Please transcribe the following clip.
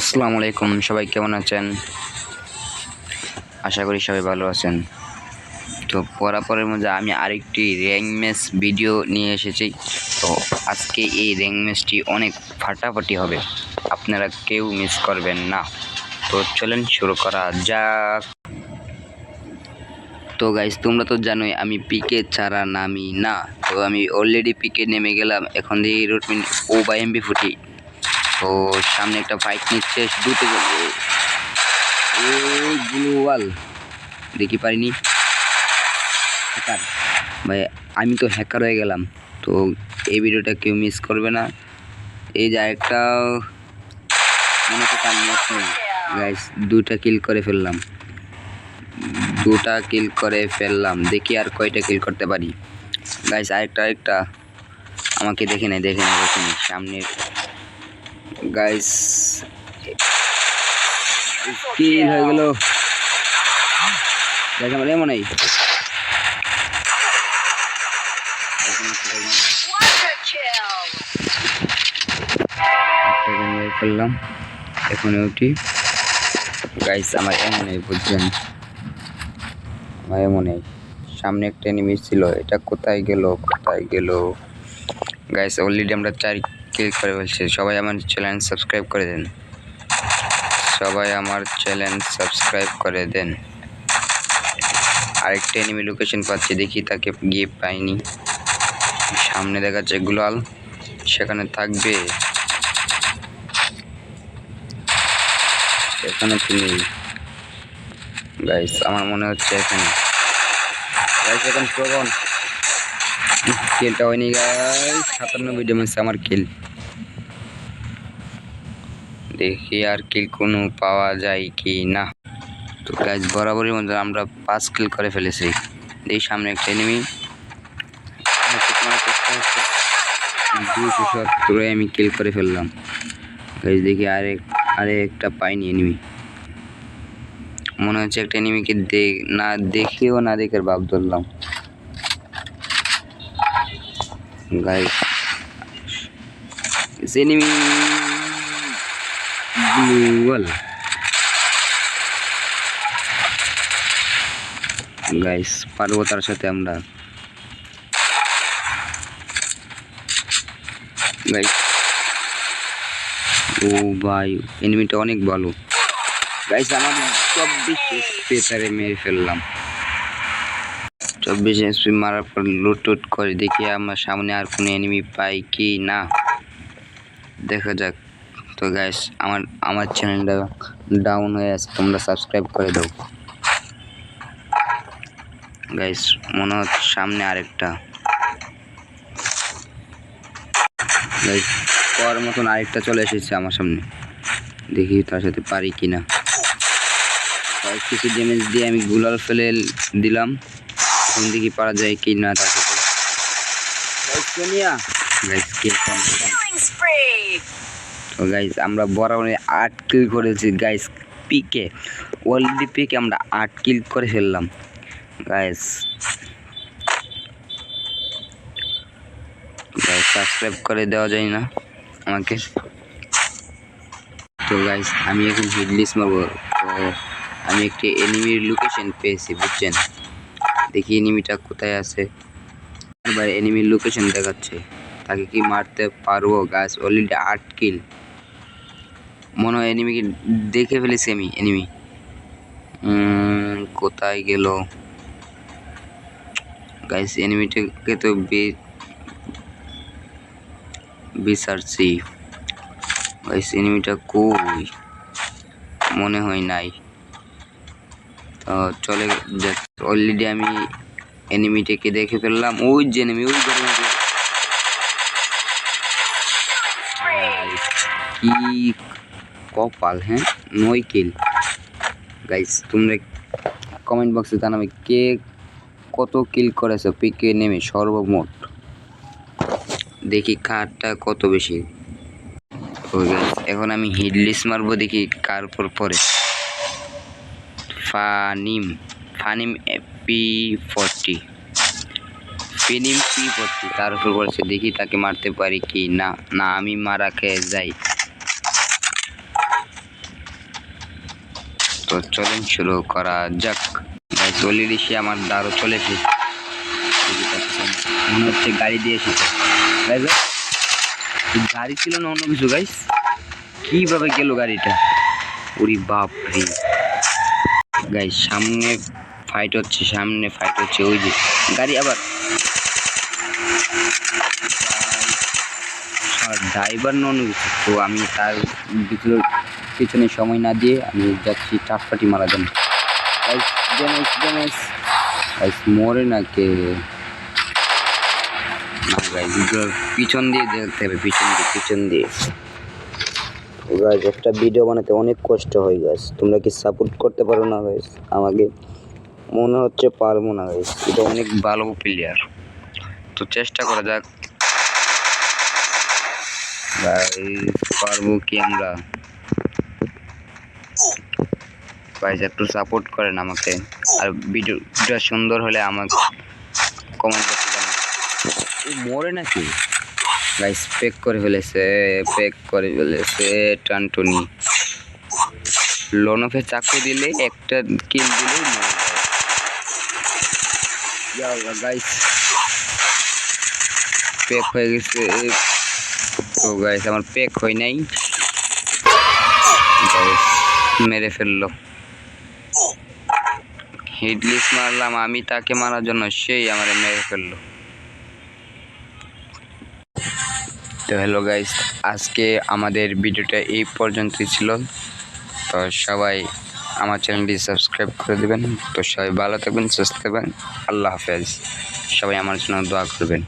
আসসালামু আলাইকুম, সবাই কেমন আছেন? আশা করি সবাই ভালো আছেন। তো পরাপরের মধ্যে আমি আরেকটি র্যাঙ্ক ম্যাচ ভিডিও নিয়ে এসেছি। তো আজকে এই র্যাঙ্ক ম্যাচটি অনেক ফাটাফাটি হবে। আপনারা কেউ মিস করবেন না। তো চলেন শুরু করা যাক। তো গাইজ তোমরা তো জানোই আমি পিকে ছাড়া নামি না। তো আমি অলরেডি পিকে নেমে গেলাম। এখন দিয়ে রুটমিন ও বা এমবি ফুটি তো সামনে একটা ফাইট নিচ্ছে দুটো গ্লোয়াল দেখি পারিনি। হ্যাকার ভাই, আমি তো হ্যাকার হয়ে গেলাম, তো এই ভিডিওটা কেউ মিস করবে না। এই একটা মনে নেই। গাইস দুটা কিল করে ফেললাম। দুটা কিল করে ফেললাম। দেখি আর কয়টা কিল করতে পারি। গাইস আরেকটা আরেকটা। আমাকে দেখে নেই দেখে নেই দেখে নেই সামনে গাইস কিল হয়ে গেল? গাইস আমার এমন এই ফেললাম এখন উঠি। গাইস আমার এমন এই বুঝছেন? আমার এমন এই সামনে একটা এনিমি ছিল। এটা কোথায় গেল? কোথায় গেল? গাইস অলরেডি আমরা চার কিল করে ফেলছি সবাই আমার চ্যানেল সাবস্ক্রাইব করে দেন। সবাই আমার চ্যানেল সাবস্ক্রাইব করে দেন। আরেকটা এনিমি লোকেশন পাচ্ছি, দেখি তাকে গিয়ে পাইনি। সামনে দেখাচ্ছে গ্লোয়াল সেখানে থাকবে। এখানে তুমি গাইস আমার মনে হচ্ছে এখানে। গাইস এখন প্রবণ। কিলটা হয়নি গাইস সাতানব্বই ডেমেজ আমার কিল দেখি আর কিল কোনো পাওয়া যায় কি না। তো গাইস বরাবরই মধ্যে আমরা পাঁচ কিল করে ফেলেছি। এই সামনে একটা এনিমি দুশো সত্তরে আমি কিল করে ফেললাম। গাইস দেখি আরেক আরে একটা পাইনি এনিমি মনে হচ্ছে একটা এনিমিকে দেখ না দেখেও না দেখে ভাব ধরলাম। গাইস এনিমি গ্লুয়াল গাইস পারব তার সাথে আমরা। গাইস ও ভাই এনিমিটা অনেক ভালো। গাইস আমার চব্বিশ তারে মেরে ফেললাম। চব্বিশ এসপি মারার পর লুট টুট করে, দেখি আমার সামনে আর কোনো এনিমি পাই কি না। দেখা যাক। তো গাইস আমার আমার চ্যানেলটা ডাউন হয়ে আছে, তোমরা সাবস্ক্রাইব করে দাও। গাইস মনে হচ্ছে সামনে আরেকটা। পাওয়ার মতন আরেকটা চলে এসেছে আমার সামনে। দেখি তার সাথে পারি কি না কিছু ড্যামেজ দিয়ে আমি গুলাল ফেলে দিলাম। এখন দেখি পারা যায় কি না তার সাথে গাইস সোনিয়া গাইস কে Killing spree! তো গাইস আমরা বরাবর আট কিল করেছি। গাইস পিকে অলরেডি পিকে আমরা আট কিল করে ফেললাম। গাইস গাইস সাবস্ক্রাইব করে দেওয়া যায় না আমাকে। তো গাইস আমি এখন হিডলিস মারবো। তো আমি একটি এনিমির লোকেশন পেয়েছি বুঝছেন? দেখি এনিমিটা কোথায় আছে। এবার এনিমির লোকেশন দেখাচ্ছে। তাকে কি মারতে পারব? গাছ অলরেডি আট কিল মনে হয় এনিমিকে দেখে ফেলেছি আমি এনিমি কোথায় গেল? গাইস এনিমিটাকে তো বিচারছি গাইস এনিমিটা কই? মনে হয় নাই। চলে অলরেডি আমি এনিমিটাকে দেখে ফেললাম। ওই যে এনিমি ওই মধ্যে। কি কপাল হ্যাঁ? নয় কিল গাইস তোমরা কমেন্ট বক্সে জানাবে কে কত কিল করেছ। পিকে নেমে সর্বমোট। দেখি কারটা কত বেশি। এখন আমি হিডলিস মারবো, দেখি কার পর পরে ফানিম ফানিম পি ফোরটি। ফিনিম পি ফোরটি, তার উপর পড়ছে দেখি তাকে মারতে পারি কি না। না, আমি মারা খেয়ে যাই। তো চলেন শুরু করা যাক। গাইস অলরেডি সে আমার দ্বারও চলে এসেছে। মনে হচ্ছে গাড়ি দিয়ে এসেছে। গাড়ি ছিল না অন্য কিছু গাইস কীভাবে গেল গাড়িটা? ওরে বাপ রে গাইস সামনে ফাইট হচ্ছে, সামনে ফাইট হচ্ছে, ওই যে গাড়ি আবার। ড্রাইভার নন তো আমি তার ভিতরে পিছনে সময় না দিয়ে আমি যাচ্ছি চারপাটি মারা গাইস মরে না কে? পিছন দিয়ে দেখতে হবে, পিছন দিয়ে পিছন দিয়ে। গাইস একটা ভিডিও বানাতে অনেক কষ্ট হয় গাইস তোমরা কি সাপোর্ট করতে পারো না গাইস আমাকে মনে হচ্ছে পারব না গাইস এটা অনেক ভালো প্লেয়ার তো চেষ্টা করা যাক। গাইস পারব কি আমরা? গাইস একটু সাপোর্ট করেন আমাকে। আর ভিডিওটা সুন্দর হলে আমাকে কমেন্ট করতে মরে নাকি? গাইস পেক করে ফেলেছে পেক করে ফেলেছে টানটুনি লোনফে চাকু দিলে একটা কিল দিলেই গাইস পেক হয়ে গেছে। তো গাইস আমার পেক হয় নাই। Guys, মেরে ফেলল। হিটলিস মারলাম আমি তাকে মারার জন্য সেই আমার মেরে ফেলল। তো হ্যালো গাইস আজকে আমাদের ভিডিওটা এই পর্যন্তই ছিল। তো সবাই আমার চ্যানেলটি সাবস্ক্রাইব করে দেবেন। তো সবাই ভালো থাকবেন, সুস্থ থাকবেন। আল্লাহ হাফেজ। সবাই আমার জন্য দোয়া করবেন।